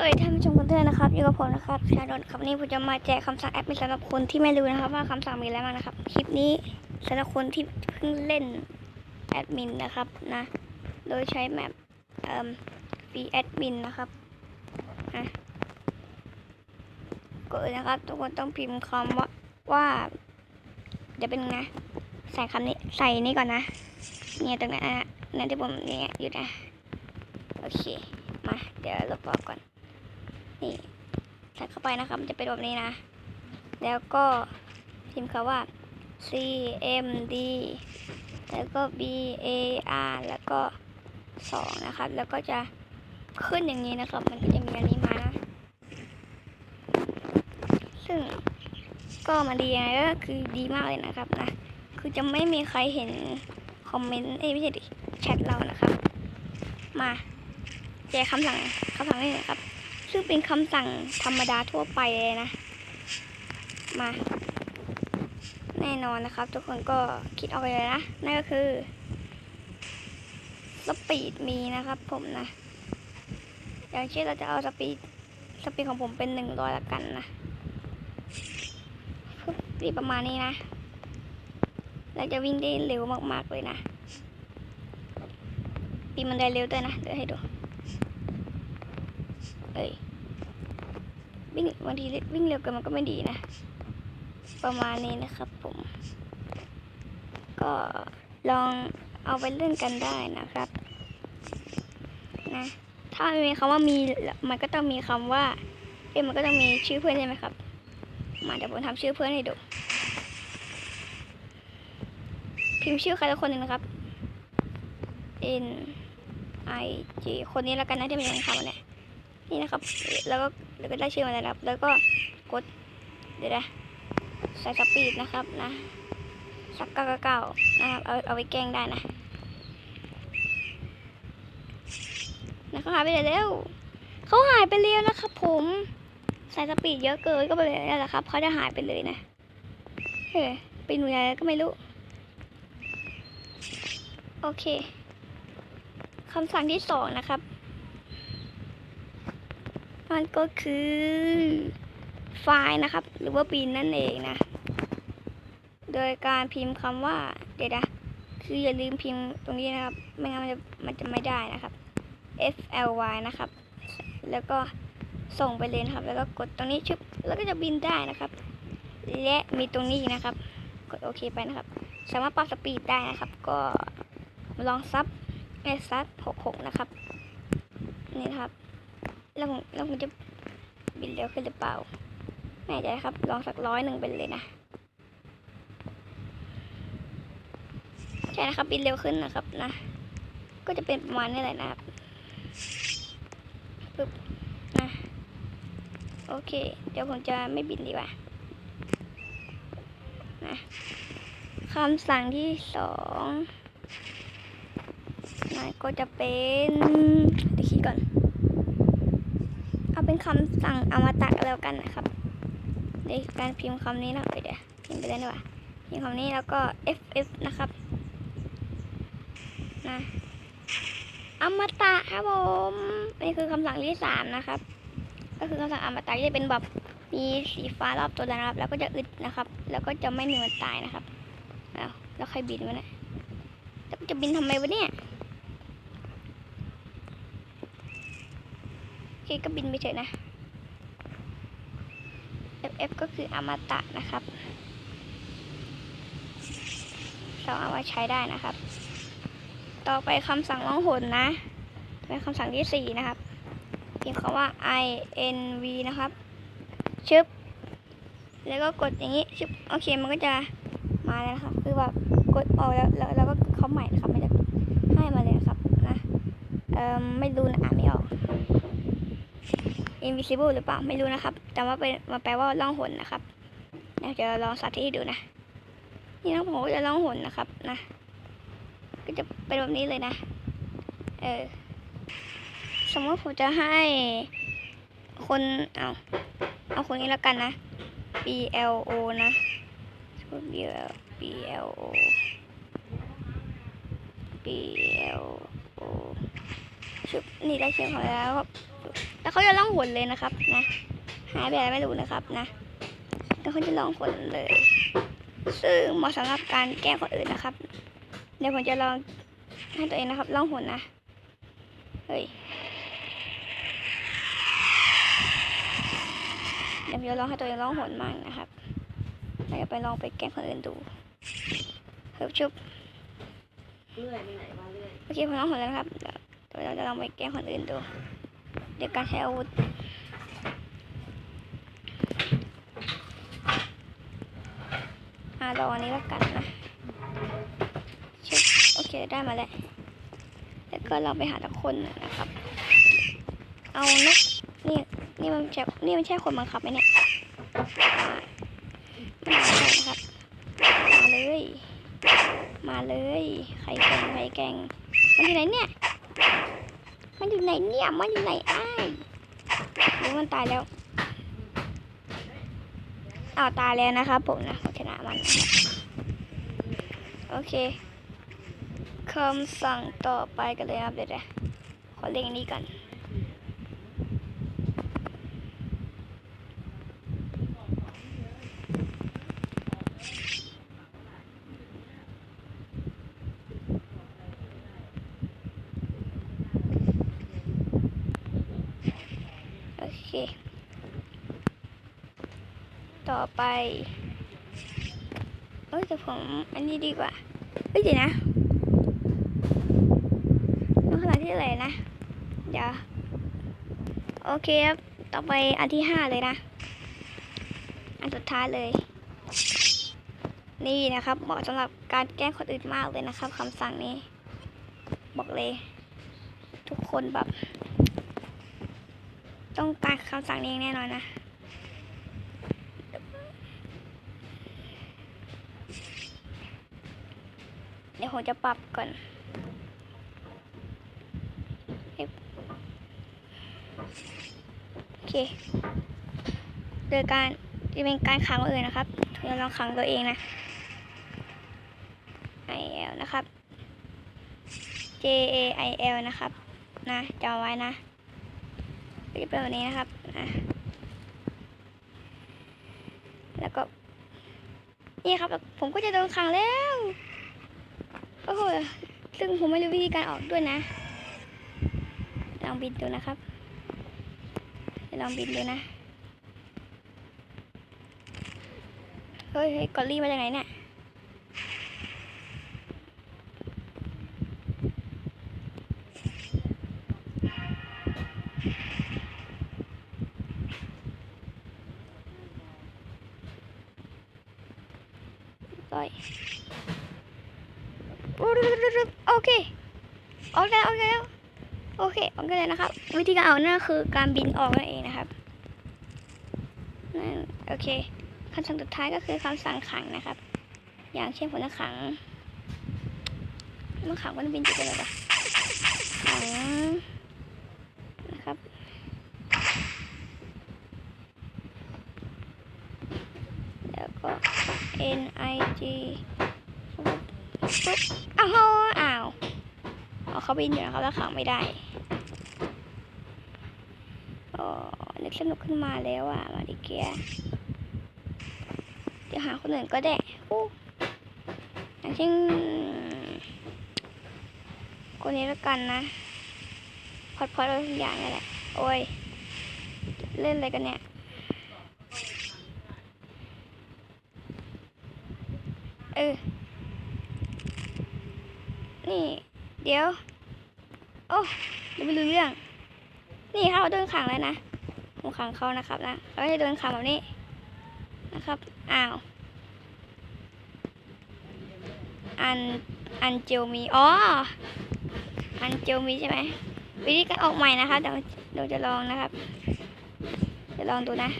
สวัสดีท่านผู้ชมทุกท่านนะครับอยู่กับผมนะครับชาดนครับนี้ผมจะมาแจกคำสั่งแอดมินสำหรับคนที่ไม่รู้นะครับ ว่าคำสั่งมีอะไรบ้างนะครับ คลิปนี้สำหรับคนที่เพิ่งเล่นแอดมินนะครับนะ โดยใช้แมปเอ่อฟีแอดมินนะครับนะกดนะครับทุกคนต้องพิมพ์คำว่าว่าเดี๋ยวเป็นไงใส่คำนี้ใส่นี่ก่อนนะเนี่ยตรงนั้นนะนั่นที่ผมเนี่ยอยู่นะโอเคมาเดี๋ยวลบออกก่อน นี่ใส่เข้าไปนะครับมันจะเป็นแบบนี้นะ แล้วก็พิมพ์คำว่า C M D แล้วก็ B A R แล้วก็สองนะครับ แล้วก็จะขึ้นอย่างนี้นะครับ มันก็จะมีอันนี้มานะซึ่งก็มันดียังไงก็คือดีมากเลยนะครับนะ คือจะไม่มีใครเห็นคอมเมนต์เอ้ไม่ใช่ดิแชทเรานะครับ มาแจกคำสั่งคำสั่งนี้นะครับ ซึ่งเป็นคำสั่งธรรมดาทั่วไปเลยนะ มา แน่นอนนะครับ ทุกคนก็คิดเอาไปเลยนะ นั่นก็คือสปีดมีนะครับผมนะ อย่างเช่นเราจะเอาสปีดสปีดของผมเป็นหนึ่งร้อยละกันนะสปีประมาณนี้นะ เราจะวิ่งได้เร็วมากๆเลยนะปีมันได้เร็วด้วยนะ เดี๋ยวให้ดู เอ้ยวิ่งบางทีวิ่งเร็วเกินมันก็ไม่ดีนะ ประมาณนี้นะครับผม ก็ลองเอาไปเล่นกันได้นะครับนะถ้ามีคำว่ามีมันก็ต้องมีคำว่าเอ้มันก็ต้องมีชื่อเพื่อนใช่ไหมครับ มาเดี๋ยวผมทำชื่อเพื่อนให้ดู พิมพ์ชื่อใครสักคนหนึ่งนะครับ N I G คนนี้แล้วกันนะที่มันยังคำเนี่ย นี่นะครับ แล้วก็แล้วก็ได้ชื่อมาแล้วครับ แล้วก็กด เดี๋ยวนะใส่สปีดนะครับนะสักเก้าเก้านะครับ เอาเอาไว้แกล้งได้นะ นะเขาหายไปไหนแล้วเขาหายไปแล้วนะครับ ผมใส่สปีดเยอะเกินก็ไปเลยนั่นแหละครับเขาจะหายไปเลยนะเฮ้ยไปหน่วยอะไรก็ไม่รู้ โอเคคำสั่งที่สองนะครับ มันก็คือไฟล์นะครับ หรือว่าบินนั่นเองนะ โดยการพิมพ์คำว่าเดี๋ยวนะคืออย่าลืมพิมพ์ตรงนี้นะครับ ไม่งั้นมันจะมันจะไม่ได้นะครับ F L Y นะครับ แล้วก็ส่งไปเลยนะครับ แล้วก็กดตรงนี้ชึบแล้วก็จะบินได้นะครับ และมีตรงนี้นะครับ กดโอเคไปนะครับ สามารถปรับสปีดได้นะครับ ก็ลองซับเอซับหกหกนะครับ นี่ครับ แล้วผมแล้วผมจะบินเร็วขึ้นหรือเปล่าไม่ใจครับ ลองสักร้อยหนึ่งไปเลยนะ ใช่นะครับ บินเร็วขึ้นนะครับนะ ก็จะเป็นประมาณนี้แหละนะครับปึ๊บนะ โอเค เดี๋ยวผมจะไม่บินดีกว่านะคำสั่งที่สองนะก็จะเป็นเดี๋ยวคิดก่อน เป็นคำสั่งอมตะแล้วกันนะครับในการพิมพ์คำนี้นะเอ้ยเดี๋ยวพิมพ์ไปเลยดีกว่าพิมพ์คำนี้แล้วก็ ff นะครับนะอมตะครับผมนี่คือคำสั่งที่สามนะครับ ก็คือคำสั่งอมตะจะเป็นแบบมีสีฟ้ารอบตัวนะครับ แล้วก็จะอึดนะครับ แล้วก็จะไม่มีวันตายนะครับอ้วแล้วใครบินวะเนี่ยจะบินทำไมวะเนี่ยโอ เคก็บินไปเฉยนะ FF ก็คืออมตะนะครับเราเอามาใช้ได้นะครับ ต่อไปคำสั่งล่องหนนะ เป็นคำสั่งที่สี่นะครับพิมพ์คำว่า i n v นะครับ ชึบ แล้วก็กดอย่างนี้ ชึบ โอเค มันก็จะมาแล้วนะครับ คือแบบกดออกแล้วแล้วก็เข้าใหม่นะครับ ไม่ได้ให้มาเลยครับนะ เอ่อ ไม่รู้นะอ่าน invisible หรือเปล่าไม่รู้นะครับ แต่ว่าเป็นมาแปลว่าล่องหนนะครับเดี๋ยวจะลองสาธิตให้ดูนะ นี่น้องผมจะล่องหนนะครับนะ ก็จะเป็นแบบนี้เลยนะ เออ สมมติผมจะให้คนเอาเอาคนนี้แล้วกันนะ B L O นะ B L B L O B L O ชุบนี่ได้เชื่อเขาแล้วครับแล้ว เขาจะล่องหนเลยนะครับนะหายไปอะไรไม่รู้นะครับนะแล้วเขาจะลองหนเลย ซึ่งเหมาะสำหรับการแกล้งคนอื่นนะครับ เดี๋ยวผมจะลองให้ตัวเองนะครับลองหนนะเฮ้ยเดี๋ยวผมจะลองให้ตัวเองลองหนมั่งนะครับแล้วจะไปลองไปแกล้งคนอื่นดูเฮ้ยชุบเลื่อยไปไหนมาเลื่อยโอเคผมลองหนแล้วนะครับเดี๋ยวเดี๋ยวเราจะลองไปแกล้งคนอื่นดู เดี๋ยวการใช้อาวุธอาลองอันนี้แล้วกันนะโอเคได้มาแล้วแล้วก็เราไปหาตะคนนะครับ เอานกนี่นี่มันใช่นี่มันใช่คนบังคับไหมเนี่ยอ่าไม่ใช่นะครับ มาเลย มาเลยใครแกงใครแกงมันอยู่ไหนเนี่ย มันอยู่ไหนเนี่ย มันอยู่ไหนอ้ายมันตายแล้วอ้าวตายแล้วนะครับผมนะชนะมัน โอเคคำสั่งต่อไปกันเลยครับเดี๋ยวขอเล่นนนี้ก่อน โอเค ต่อไป เอ้ยแต่ผมอันนี้ดีกว่า เฮ้ยเดี๋ยวนะต้องขนาดที่อะไรนะ เดี๋ยว โอเคครับ ต่อไปอันที่ห้าเลยนะ อันสุดท้ายเลย นี่นะครับ เหมาะสำหรับการแกล้งคนอื่นมากเลยนะครับคำสั่งนี้ บอกเลย ทุกคนแบบ ต้องการคำสั่งนี้แน่นอนนะ เดี๋ยวผมจะปรับก่อนโอเค โดยการจะเป็นการขังคนอื่นนะครับเราลองขังตัวเองนะ I L นะครับ J A I L นะครับ นะจำไว้นะก็จะเป็นแบบนี้นะครับนะแล้วก็ นี่ครับ ผมก็จะโดนขังแล้ว โอ้โหซึ่งผมไม่รู้วิธีการออกด้วยนะ ลองบินดูนะครับ ลองบินดูนะ เฮ้ยเฮ้กอลลี่มาจากไหนเนี่ยร้อย โอเคออกแล้วออกแล้วโอเคออกได้แล้วนะครับ วิธีการออกนั่นคือการบินออกนั่นเองนะครับนั่นโอเคคำสั่งสุดท้ายก็คือคำสั่งขังนะครับ อย่างเช่นผมจะขังมันขังมันบินจุดอะไรปะขังนะครับแล้วก็ N I G ปุ๊บ อ้าวอ้าวเขาบินอยู่นะครับแล้วขังไม่ได้อ๋อนึกสนุกขึ้นมาแล้วอะ มาดิเกียเดี๋ยวหาคนอื่นก็ได้อู้อย่างเช่นคนนี้แล้วกันนะพอดพอดอะไรทุกอย่างนี่แหละ โอ้ย เล่นอะไรกันเนี่ยเออ นี่ เดี๋ยว โอ้ยไม่รู้เรื่อง นี่เขาโดนขังแล้วนะผมขังเขานะครับนะเขาให้โดนขังแบบนี้นะครับ อ้าว อัน อันเจลมี อ๋อ อันเจลมีใช่ไหม วิธีการออกใหม่นะคะเดี๋ยวเดี๋ยวจะลองนะครับ จะลองดูนะ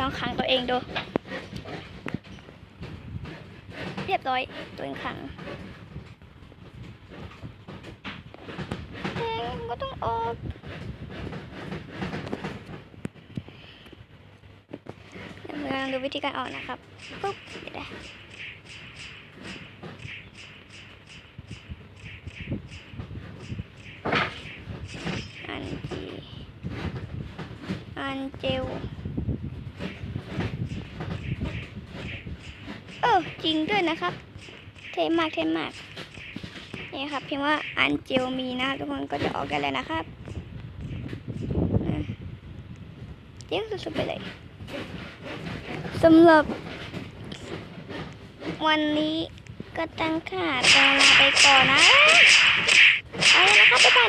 ลองขังตัวเองดู เรียบร้อยตัวเองขังต้องออกเดี๋ยวเราดูวิธีการออกนะครับ ปุ๊บเดี๋ยวอันจีอันเจลเออ จริงด้วยนะครับ เท่มากเท่มาก นี่ครับพิมพ์ว่าอันเจลมีนะทุกคนก็จะออกกันแล้วนะครับนะเจ๊งสุดๆไปเลยสำหรับ วันนี้ก็ตั้งค่าตองลาไปก่อนนะ เอาละนะครับบ๊ายบายน